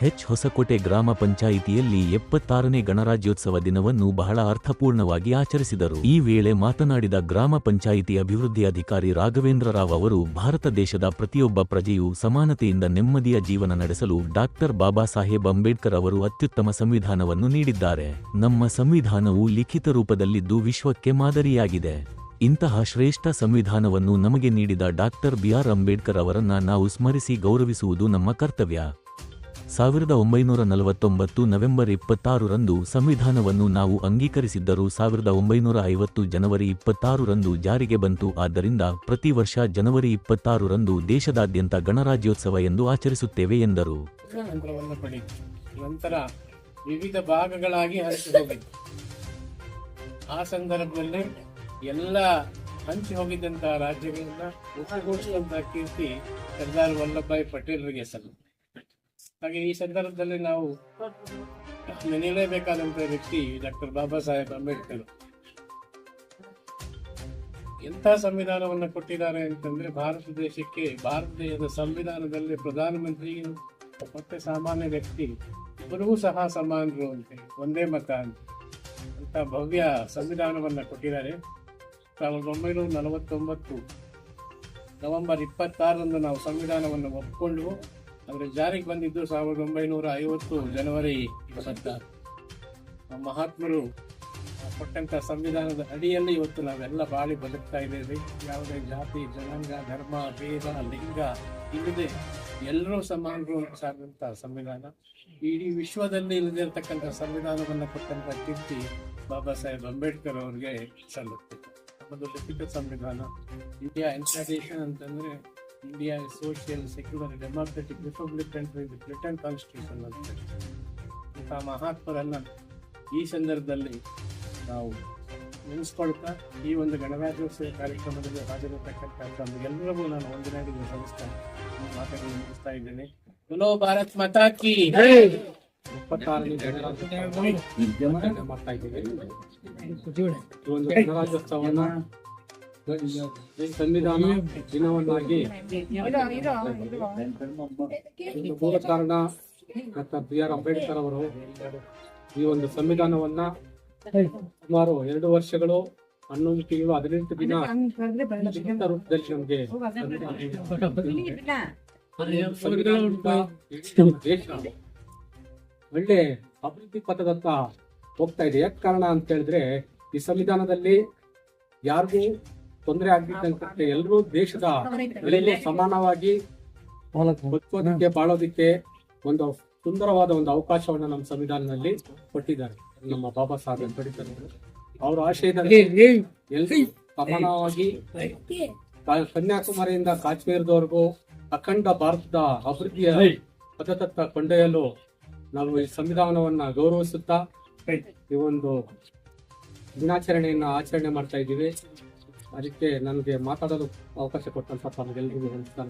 ಹೆಚ್ ಹೊಸಕೋಟೆ ಗ್ರಾಮ ಪಂಚಾಯಿತಿಯಲ್ಲಿ ಎಪ್ಪತ್ತಾರನೇ ಗಣರಾಜ್ಯೋತ್ಸವ ದಿನವನ್ನು ಬಹಳ ಅರ್ಥಪೂರ್ಣವಾಗಿ ಆಚರಿಸಿದರು. ಈ ವೇಳೆ ಮಾತನಾಡಿದ ಗ್ರಾಮ ಪಂಚಾಯಿತಿ ಅಭಿವೃದ್ಧಿ ಅಧಿಕಾರಿ ರಾಘವೇಂದ್ರ ರಾವ್ ಅವರು, ಭಾರತ ದೇಶದ ಪ್ರತಿಯೊಬ್ಬ ಪ್ರಜೆಯು ಸಮಾನತೆಯಿಂದ ನೆಮ್ಮದಿಯ ಜೀವನ ನಡೆಸಲು ಡಾಕ್ಟರ್ ಬಾಬಾ ಸಾಹೇಬ್ ಅಂಬೇಡ್ಕರ್ ಅವರು ಅತ್ಯುತ್ತಮ ಸಂವಿಧಾನವನ್ನು ನೀಡಿದ್ದಾರೆ. ನಮ್ಮ ಸಂವಿಧಾನವು ಲಿಖಿತ ರೂಪದಲ್ಲಿದ್ದು ವಿಶ್ವಕ್ಕೆ ಮಾದರಿಯಾಗಿದೆ. ಇಂತಹ ಶ್ರೇಷ್ಠ ಸಂವಿಧಾನವನ್ನು ನಮಗೆ ನೀಡಿದ ಡಾಕ್ಟರ್ ಬಿ ಆರ್ ಅಂಬೇಡ್ಕರ್ ಅವರನ್ನ ನಾವು ಸ್ಮರಿಸಿ ಗೌರವಿಸುವುದು ನಮ್ಮ ಕರ್ತವ್ಯ. ಸಾವಿರದ ಒಂಬೈನೂರ ನಲವತ್ತೊಂಬತ್ತು ನವೆಂಬರ್ ಇಪ್ಪತ್ತಾರರಂದು ಸಂವಿಧಾನವನ್ನು ನಾವು ಅಂಗೀಕರಿಸಿದ್ದರೂ ಸಾವಿರದ ಒಂಬೈನೂರ ಐವತ್ತು ಜನವರಿ ಇಪ್ಪತ್ತಾರರಂದು ಜಾರಿಗೆ ಬಂತು. ಆದ್ದರಿಂದ ಪ್ರತಿ ವರ್ಷ ಜನವರಿ ಇಪ್ಪತ್ತಾರರಂದು ದೇಶದಾದ್ಯಂತ ಗಣರಾಜ್ಯೋತ್ಸವ ಎಂದು ಆಚರಿಸುತ್ತೇವೆ ಎಂದರು. ನಂತರ ವಿವಿಧ ಭಾಗಗಳಾಗಿ ಆ ಸಂದರ್ಭದಲ್ಲಿ ಎಲ್ಲ ಹಂಚಿ ಹೋಗಿದ್ದಂತಹ ರಾಜ್ಯಗಳನ್ನ ಒಟ್ಟುಗೂಡಿಸಿದಂತಹ ಕೀರ್ತಿ ಸರ್ದಾರ್ ವಲ್ಲಭಭಾಯಿ ಪಟೇಲರಿಗೆ ಸಲ್ಲ. ಹಾಗೆ ಈ ಸಂದರ್ಭದಲ್ಲಿ ನಾವು ನೆನೆಯಲೇಬೇಕಾದಂತಹ ವ್ಯಕ್ತಿ ಡಾಕ್ಟರ್ ಬಾಬಾ ಸಾಹೇಬ್ ಅಂಬೇಡ್ಕರ್. ಎಂಥ ಸಂವಿಧಾನವನ್ನು ಕೊಟ್ಟಿದ್ದಾರೆ ಅಂತಂದ್ರೆ ಭಾರತ ದೇಶಕ್ಕೆ ಭಾರತ ದೇಶದ ಸಂವಿಧಾನದಲ್ಲಿ ಪ್ರಧಾನಮಂತ್ರಿ ಮತ್ತೆ ಸಾಮಾನ್ಯ ವ್ಯಕ್ತಿ ಇಬ್ಬರೂ ಸಹ ಸಮಾನರು ಅಂತೆ ಒಂದೇ ಮತ ಅಂತ. ಅಂತ ಭವ್ಯ ಸಂವಿಧಾನವನ್ನು ಕೊಟ್ಟಿದ್ದಾರೆ. ಸಾವಿರದ ಒಂಬೈನೂರ ನಲವತ್ತೊಂಬತ್ತು ನವೆಂಬರ್ ಇಪ್ಪತ್ತಾರರಂದು ನಾವು ಸಂವಿಧಾನವನ್ನು ಒಪ್ಪಿಕೊಂಡು ಆದರೆ ಜಾರಿಗೆ ಬಂದಿದ್ದು ಸಾವಿರದ ಒಂಬೈನೂರ ಐವತ್ತು ಜನವರಿ ಇಪ್ಪತ್ತಾರು ಮಹಾತ್ಮರು ಕೊಟ್ಟಂತ ಸಂವಿಧಾನದ ಅಡಿಯಲ್ಲಿ ಇವತ್ತು ನಾವೆಲ್ಲ ಬಾಳಿ ಬದುಕ್ತಾ ಇದ್ದೇವೆ. ಯಾವುದೇ ಜಾತಿ, ಜನಾಂಗ, ಧರ್ಮ, ಭೇದ, ಲಿಂಗ ಇಲ್ಲದೆ ಎಲ್ಲರೂ ಸಮಾನರು ಸಾರಿದಂಥ ಸಂವಿಧಾನ. ಇಡೀ ವಿಶ್ವದಲ್ಲಿ ಇಲ್ಲದಿರತಕ್ಕಂಥ ಸಂವಿಧಾನವನ್ನು ಕೊಟ್ಟಂಥ ಕೀರ್ತಿ ಬಾಬಾ ಸಾಹೇಬ್ ಅಂಬೇಡ್ಕರ್ ಅವರಿಗೆ ಸಲ್ಲುತ್ತೆ. ನಮ್ಮದು ಲಿಖಿತ ಸಂವಿಧಾನ. ಇಂಡಿಯಾ ಎಂಥ India social secular democratic republic country with written constitution ಅಂತ ಇಂಥ ಮಹಾತ್ಮರನ್ನ ಈ ಸಂದರ್ಭದಲ್ಲಿ ನಾವು ನೆನೆಸ್ಕೊಳ್ತಾ ಈ ಒಂದು ಗಣರಾಜ್ಯೋತ್ಸವ ಕಾರ್ಯಕ್ರಮದಲ್ಲಿ ಹಾಜರಿರ್ತಕ್ಕಂಥ ಎಲ್ಲರಿಗೂ ನಾನು ಸಲ್ಲಿಸ್ತಾ ಈ ಮಾತನ್ನು ಮುಗಿಸ್ತಾ ಇದ್ದೇನೆ. ಚಲೋ ಭಾರತ್ ಮಾತಾ ಕಿ ಇಪ್ಪತ್ತಾರನೇ ಗಣರಾಜ್ಯೋತ್ಸವ ಮಾಡ್ತಾ ಇದ್ದೇವೆ. ಈ ಒಂದು ಗಣರಾಜ್ಯೋತ್ಸವವನ್ನ ಈ ಸಂವಿಧಾನ ದಿನವನ್ನಾಗಿ ಮೂಲ ಕಾರಣ ಡಾಕ್ಟರ್ ಬಿ ಆರ್ ಅಂಬೇಡ್ಕರ್ ಅವರು ಈ ಒಂದು ಸಂವಿಧಾನವನ್ನ ಸುಮಾರು ಎರಡು ವರ್ಷಗಳು ಹನ್ನೊಂದು ತಿಂಗಳು ಹದಿನೆಂಟು ದಿನ ರೂಪದಲ್ಲಿ ನಮಗೆ ದೇಶ ಒಳ್ಳೆ ಅಭಿವೃದ್ಧಿ ಪಥದತ್ತ ಹೋಗ್ತಾ ಇದೆ ಯಾಕೆ ಕಾರಣ ಅಂತ ಹೇಳಿದ್ರೆ ಈ ಸಂವಿಧಾನದಲ್ಲಿ ಯಾರಿಗೂ ತೊಂದರೆ ಆಗ್ತಿದ್ದಂತೆ ಎಲ್ಲರೂ ದೇಶದ ಎಲ್ಲರೂ ಸಮಾನವಾಗಿ ಬದುಕೋದಕ್ಕೆ ಬಾಳೋದಕ್ಕೆ ಒಂದು ಸುಂದರವಾದ ಒಂದು ಅವಕಾಶವನ್ನ ನಮ್ಮ ಸಂವಿಧಾನದಲ್ಲಿ ಕೊಟ್ಟಿದ್ದಾರೆ. ನಮ್ಮ ಬಾಬಾ ಸಾಹೇಬ್ ಅಂಬೇಡ್ಕರ್ ಅವರು. ಆಶಯದಲ್ಲಿ ಎಲ್ಲರಿ ಸಮಾನವಾಗಿ ಕನ್ಯಾಕುಮಾರಿಯಿಂದ ಕಾಶ್ಮೀರದವರೆಗೂ ಅಖಂಡ ಭಾರತದ ಅಭಿವೃದ್ಧಿಯ ಪದತತ್ವ ಕೊಂಡೊಯ್ಯಲು ನಾವು ಈ ಸಂವಿಧಾನವನ್ನ ಗೌರವಿಸುತ್ತಾ ಈ ಒಂದು ದಿನಾಚರಣೆಯನ್ನ ಆಚರಣೆ ಮಾಡ್ತಾ ಇದ್ದೀವಿ. ಅದಕ್ಕೆ ನನಗೆ ಮಾತಾಡಲು ಅವಕಾಶ ಕೊಟ್ಟಂತ ತಮಗೆಲ್ಲರಿಗೂ ನಮಸ್ಕಾರ